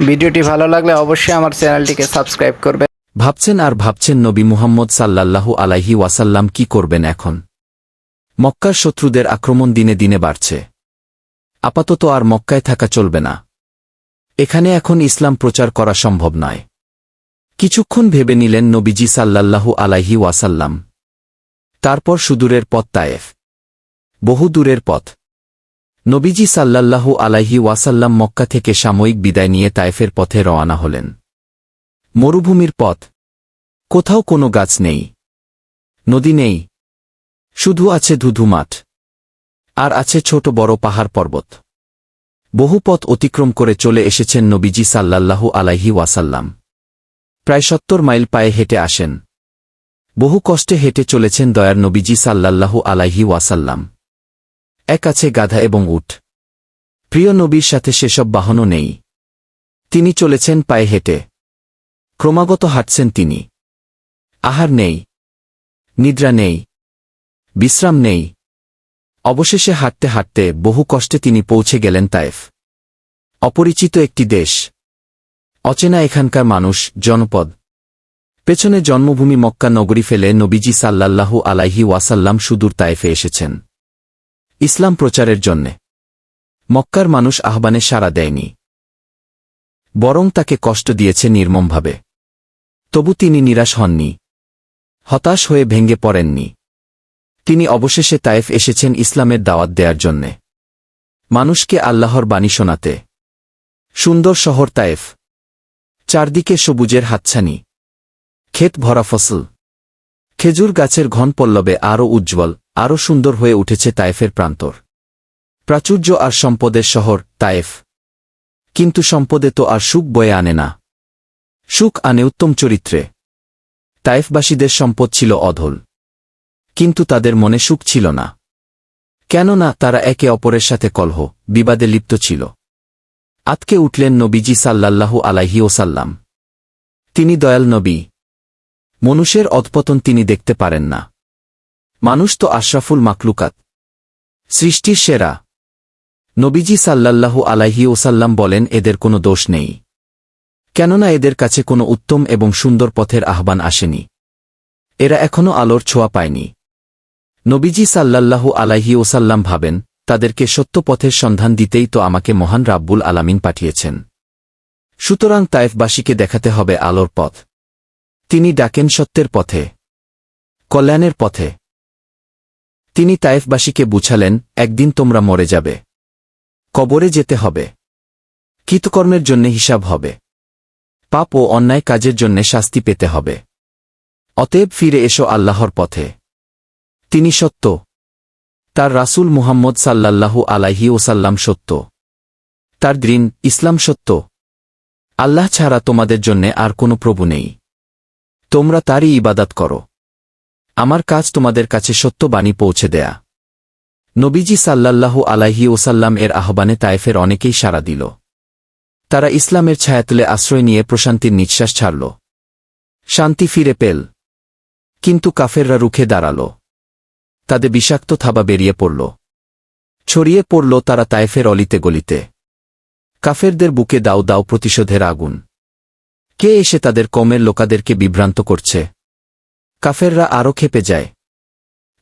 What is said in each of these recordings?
ভিডিওটি ভালো লাগলে অবশ্যই আমার চ্যানেলটিকে সাবস্ক্রাইব করবেন। ভাবছেন আর ভাবছেন নবী মুহাম্মদ সাল্লাল্লাহু আলাইহি ওয়াসাল্লাম কি করবেন এখন? মক্কার শত্রুদের আক্রমণ দিনে দিনে বাড়ছে। আপাতত আর মক্কায় থাকা চলবে না। এখানে এখন ইসলাম প্রচার করা সম্ভব নয়। কিছুক্ষণ ভেবে নিলেন নবীজি সাল্লাল্লাহু আলাইহি ওয়াসাল্লাম। তারপর সুদূরের পথ তায়েফ। বহু দূরের পথ। নবীজি সাল্লাল্লাহু আলাইহি ওয়াসাল্লাম মক্কা থেকে সাময়িক বিদায় নিয়ে তায়েফের পথে রওয়ানা হলেন। মরুভূমির পথ। কোথাও কোনো গাছ নেই। নদী নেই। শুধু আছে ধুধু মাঠ। আর আছে ছোট বড় পাহাড় পর্বত। বহু পথ অতিক্রম করে চলে এসেছেন নবীজি সাল্লাল্লাহু আলাইহি ওয়াসাল্লাম। প্রায় সত্তর মাইল পায়ে হেঁটে আসেন। বহু কষ্টে হেঁটে চলেছেন দয়ার নবীজি সাল্লাল্লাহু আলাইহি ওয়াসাল্লাম। এক আছে গাধা এবং উট। প্রিয় নবীর সাথে সেসব বাহনও নেই। তিনি চলেছেন পায়ে হেঁটে। ক্রমাগত হাঁটছেন তিনি। আহার নেই। নিদ্রা নেই। বিশ্রাম নেই। অবশেষে হাঁটতে হাঁটতে বহু কষ্টে তিনি পৌঁছে গেলেন তায়েফ। অপরিচিত একটি দেশ। অচেনা এখানকার মানুষ, জনপদ। পেছনে জন্মভূমি মক্কা নগরী ফেলে নবীজি সাল্লাল্লাহু আলাইহি ওয়াসাল্লাম সুদূর তায়েফে এসেছেন। ইসলাম প্রচারের জন্যে। মক্কার মানুষ আহ্বানে সাড়া দেয়নি। বরং তাকে কষ্ট দিয়েছে নির্মমভাবে। তবু তিনি নিরাশ হননি। হতাশ হয়ে ভেঙে পড়েননি। তিনি অবশেষে তায়েফ এসেছেন ইসলামের দাওয়াত দেওয়ার জন্যে। মানুষকে আল্লাহর বাণী শোনাতে। সুন্দর শহর তায়েফ। চারদিকে সবুজের হাতছানি। ক্ষেত ভরা ফসল। খেজুর গাছের ঘন পল্লবে আরও উজ্জ্বল। আরও সুন্দর হয়ে উঠেছে তায়েফের প্রান্তর। প্রাচুর্য আর সম্পদের শহর, তায়েফ। কিন্তু সম্পদে তো আর সুখ বয়ে আনে না। সুখ আনে উত্তম চরিত্রে। তায়েফবাসীদের সম্পদ ছিল অধল। কিন্তু তাদের মনে সুখ ছিল না। কেননা তারা একে অপরের সাথে কলহ, বিবাদে লিপ্ত ছিল। আতকে উঠলেন নবীজি সাল্লাল্লাহু আলাইহি ওসাল্লাম তিনি দয়াল নবী। মনুষ্যের অধপতন তিনি দেখতে পারেন না। মানুষ তো আশরাফুল মাকলুকাত সৃষ্টির সেরা। নবীজি সাল্লাল্লাহু আলাইহি ওসাল্লাম বলেন, এদের কোনো দোষ নেই। কেননা এদের কাছে কোনো উত্তম এবং সুন্দর পথের আহ্বান আসেনি। এরা এখনও আলোর ছোঁয়া পায়নি। নবীজি সাল্লাল্লাহু আলাইহি ওসাল্লাম ভাবেন, তাদেরকে সত্য পথের সন্ধান দিতেই তো আমাকে মহান রাব্বুল আলামিন পাঠিয়েছেন। সুতরাং তায়েফবাসীকে দেখাতে হবে আলোর পথ। তিনি ডাকেন সত্যের পথে, কল্যাণের পথে। তিনি তায়েফবাসীকে বুঝালেন, একদিন তোমরা মরে যাবে। কবরে যেতে হবে। কৃতকর্মের জন্যে হিসাব হবে। পাপ ও অন্যায় কাজের জন্যে শাস্তি পেতে হবে। অতএব ফিরে এসো আল্লাহর পথে। তিনি সত্য। তার রাসূল মুহাম্মদ সাল্লাল্লাহু আলাইহি ওসাল্লাম সত্য। তার দিন ইসলাম সত্য। আল্লাহ ছাড়া তোমাদের জন্যে আর কোনো প্রভু নেই। তোমরা তারই ইবাদাত করো। আমার কাজ তোমাদের কাছে সত্য বাণী পৌঁছে দেয়া। নবীজি সাল্লাল্লাহু আলাইহি ওসাল্লাম এর আহ্বানে তায়েফের অনেকেই সাড়া দিল। তারা ইসলামের ছায়াতলে আশ্রয় নিয়ে প্রশান্তির নিঃশ্বাস ছাড়ল। শান্তি ফিরে পেল। কিন্তু কাফেররা রুখে দাঁড়াল। তাদের বিষাক্ত থাবা বেরিয়ে পড়ল। ছড়িয়ে পড়ল তারা তায়েফের অলিতে গলিতে। কাফেরদের বুকে দাও দাও প্রতিশোধের আগুন। কে এসে তাদের কমের লোকাদেরকে বিভ্রান্ত করছে? কাফেররা আরও খেপে যায়।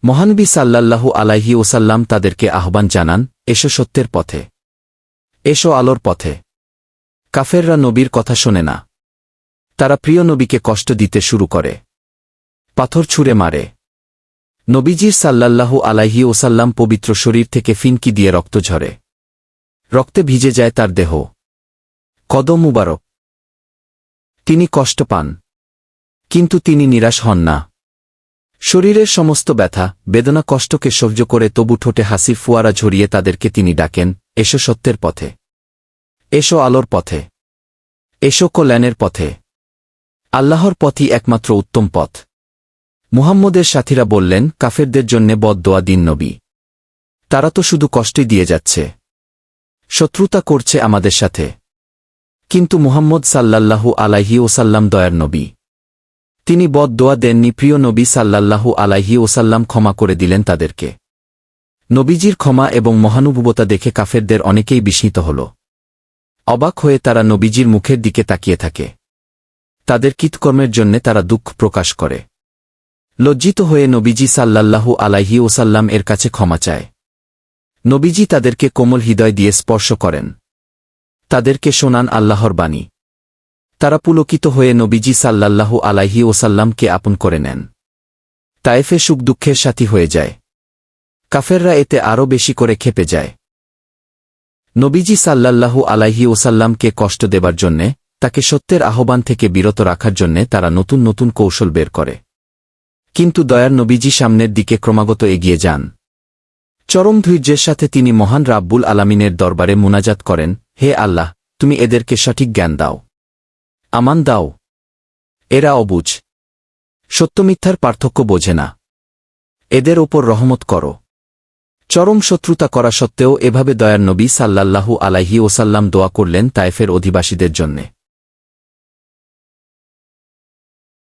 মহানবী সাল্লাল্লাহু আলাইহি ওসাল্লাম তাদেরকে আহ্বান জানান, এসো সত্যের পথে। এসো আলোর পথে। কাফেররা নবীর কথা শোনে না। তারা প্রিয় নবীকে কষ্ট দিতে শুরু করে। পাথর ছুঁড়ে মারে। নবীজির সাল্লাল্লাহু আলাইহি ওসাল্লাম পবিত্র শরীর থেকে ফিনকি দিয়ে রক্ত ঝরে। রক্তে ভিজে যায় তার দেহ। কদম মুবারক। তিনি কষ্ট পান। কিন্তু তিনি নিরাশ হন না। শরীরের সমস্ত ব্যথা, বেদনা, কষ্টকে সহ্য করে তবু ঠোঁটে হাসির ফুয়ারা ঝরিয়ে তাদেরকে তিনি ডাকেন, এসো সত্যের পথে। এসো আলোর পথে। এসো কল্যাণের পথে। আল্লাহর পথই একমাত্র উত্তম পথ। মুহাম্মদের সাথীরা বললেন, কাফেরদের জন্যে বদদোয়া দিন নবী। তারা তো শুধু কষ্টই দিয়ে যাচ্ছে। শত্রুতা করছে আমাদের সাথে। কিন্তু মুহাম্মদ সাল্লাল্লাহু আলাইহি ওসাল্লাম দয়ার নবী। তিনি বদ দোয়া দেননি প্রিয় নবী সাল্লাল্লাহু আলাইহি ওসাল্লাম ক্ষমা করে দিলেন তাদেরকে। নবীজির ক্ষমা এবং মহানুভবতা দেখে কাফেরদের অনেকেই বিস্মিত হল। অবাক হয়ে তারা নবীজির মুখের দিকে তাকিয়ে থাকে। তাদের কৃতকর্মের জন্যে তারা দুঃখ প্রকাশ করে। লজ্জিত হয়ে নবীজি সাল্লাল্লাহু আলাইহি ওসাল্লাম এর কাছে ক্ষমা চায়। নবীজি তাদেরকে কোমল হৃদয় দিয়ে স্পর্শ করেন। তাদেরকে শোনান আল্লাহর বাণী। তারা পুলকিত হয়ে নবীজি সাল্লাল্লাহু আলাইহি ওসাল্লামকে আপন করে নেন। তায়েফে সুখ দুঃখের সাথী হয়ে যায়। কাফেররা এতে আরও বেশি করে খেপে যায়। নবীজি সাল্লাল্লাহু আলাইহি ওসাল্লামকে কষ্ট দেবার জন্যে, তাকে সত্যের আহ্বান থেকে বিরত রাখার জন্যে তারা নতুন নতুন কৌশল বের করে। কিন্তু দয়ার নবীজি সামনের দিকে ক্রমাগত এগিয়ে যান। চরম ধৈর্যের সাথে তিনি মহান রাব্বুল আলামিনের দরবারে মুনাজাত করেন, হে আল্লাহ, তুমি এদেরকে সঠিক জ্ঞান দাও। আমান দাও। এরা অবুজ। সত্যমিথ্যার পার্থক্য বোঝে না। এদের ওপর রহমত করো। চরম শত্রুতা করা সত্ত্বেও এভাবে দয়ার নবী সাল্লাল্লাহু আলাইহি ওসাল্লাম দোয়া করলেন তায়েফের অধিবাসীদের জন্যে।